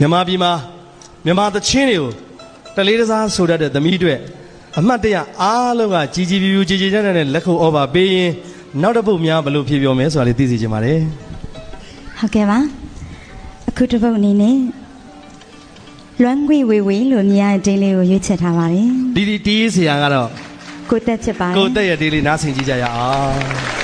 မြန်မာပြည်မှာမြန်မာသချင်းတွေကိုတလေးတစားဆိုတတ်တဲ့သမီးတွေအမှတ်တရအားလုံးကကြီးကြီးပြူပြူကြည်ကြည်ကျန်းကျန်းနဲ့လက်ခုပ်ဩဘာပေးရင်နောက်တစ်ပုတ်များဘယ်လိုဖြေပြောမယ်ဆိုတာလေးသိစေချင်ပါတယ်ဟုတ်ကဲ့ပါအခုတစ်ပုတ်အနေနဲ့လွမ်းခွေဝေဝေလို့မြင်ရတဲ့ဒိန်းလေးကိုရွေးချယ်ထားပါတယ်ဒီဒီတီးဆရာကတော့ကိုတက်ဖြစ်ပါတယ်ကိုယ့်တက်ရဲ့ဒီလေးနားဆင်ကြည့်ကြရအောင်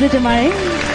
ကျေးဇူးတင်ပါတယ်